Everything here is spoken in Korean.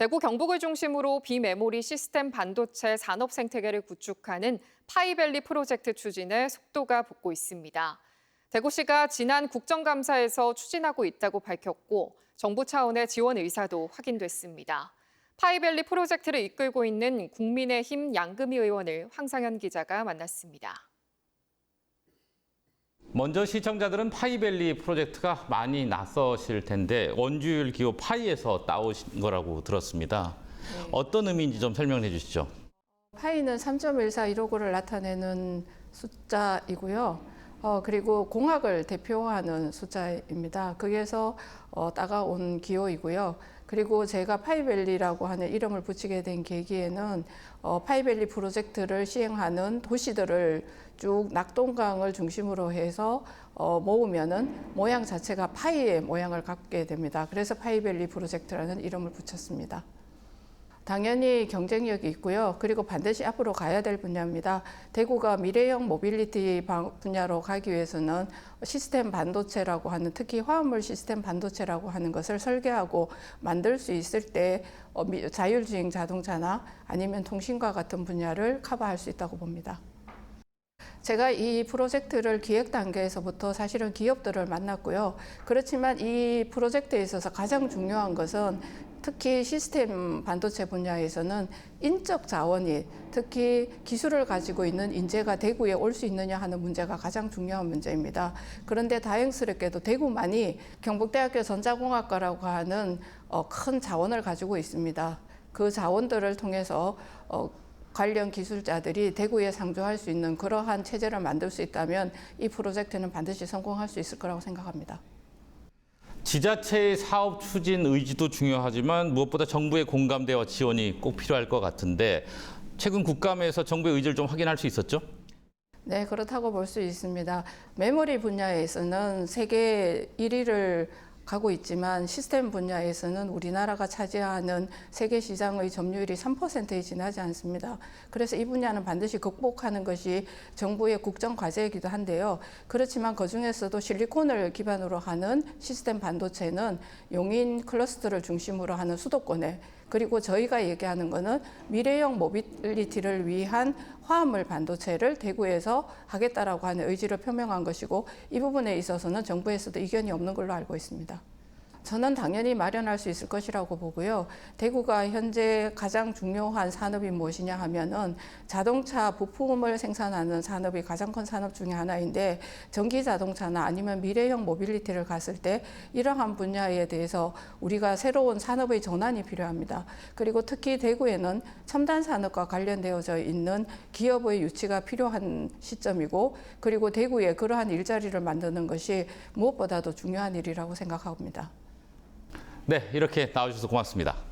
대구 경북을 중심으로 비메모리 시스템 반도체 산업 생태계를 구축하는 파이밸리 프로젝트 추진에 속도가 붙고 있습니다. 대구시가 지난 국정감사에서 추진하고 있다고 밝혔고 정부 차원의 지원 의사도 확인됐습니다. 파이밸리 프로젝트를 이끌고 있는 국민의힘 양금희 의원을 황상현 기자가 만났습니다. 먼저 시청자들은 파이밸리 프로젝트가 많이 낯서실 텐데 원주율 기호 파이에서 따오신 거라고 들었습니다. 어떤 의미인지 좀 설명해 주시죠. 파이는 3.1415를 나타내는 숫자이고요. 어, 그리고 공학을 대표하는 숫자입니다. 거기에서 어, 따가온 기호이고요. 그리고 제가 파이밸리라고 하는 이름을 붙이게 된 계기에는 어, 파이밸리 프로젝트를 시행하는 도시들을 쭉 낙동강을 중심으로 해서 어, 모으면은 모양 자체가 파이의 모양을 갖게 됩니다. 그래서 파이밸리 프로젝트라는 이름을 붙였습니다. 당연히 경쟁력이 있고요. 그리고 반드시 앞으로 가야 될 분야입니다. 대구가 미래형 모빌리티 방- 분야로 가기 위해서는 시스템 반도체라고 하는 특히 화합물 시스템 반도체라고 하는 것을 설계하고 만들 수 있을 때 어, 미- 자율주행 자동차나 아니면 통신과 같은 분야를 커버할 수 있다고 봅니다. 제가 이 프로젝트를 기획 단계에서부터 사실은 기업들을 만났고요. 그렇지만 이 프로젝트에 있어서 가장 중요한 것은 특히 시스템 반도체 분야에서는 인적 자원이 특히 기술을 가지고 있는 인재가 대구에 올 수 있느냐 하는 문제가 가장 중요한 문제입니다. 그런데 다행스럽게도 대구만이 경북대학교 전자공학과라고 하는 어, 큰 자원을 가지고 있습니다. 그 자원들을 통해서 어, 관련 기술자들이 대구에 상주할 수 있는 그러한 체제를 만들 수 있다면 이 프로젝트는 반드시 성공할 수 있을 거라고 생각합니다. 지자체의 사업 추진 의지도 중요하지만 무엇보다 정부의 공감대와 지원이 꼭 필요할 것 같은데 최근 국감에서 정부의 의지를 좀 확인할 수 있었죠? 네, 그렇다고 볼 수 있습니다. 메모리 분야에서는 세계 1위를 가고 있지만 시스템 분야에서는 우리나라가 차지하는 세계 시장의 점유율이 3%에 지나지 않습니다. 그래서 이 분야는 반드시 극복하는 것이 정부의 국정 과제이기도 한데요. 그렇지만 그 중에서도 실리콘을 기반으로 하는 시스템 반도체는 용인 클러스터를 중심으로 하는 수도권에 그리고 저희가 얘기하는 거는 미래형 모빌리티를 위한 화합물 반도체를 대구에서 하겠다라고 하는 의지를 표명한 것이고 이 부분에 있어서는 정부에서도 이견이 없는 걸로 알고 있습니다. 저는 당연히 마련할 수 있을 것이라고 보고요. 대구가 현재 가장 중요한 산업이 무엇이냐 하면은 자동차 부품을 생산하는 산업이 가장 큰 산업 중에 하나인데 전기 자동차나 아니면 미래형 모빌리티를 갔을 때 이러한 분야에 대해서 우리가 새로운 산업의 전환이 필요합니다. 그리고 특히 대구에는 첨단 산업과 관련되어져 있는 기업의 유치가 필요한 시점이고 그리고 대구에 그러한 일자리를 만드는 것이 무엇보다도 중요한 일이라고 생각합니다. 네, 이렇게 나와주셔서 고맙습니다.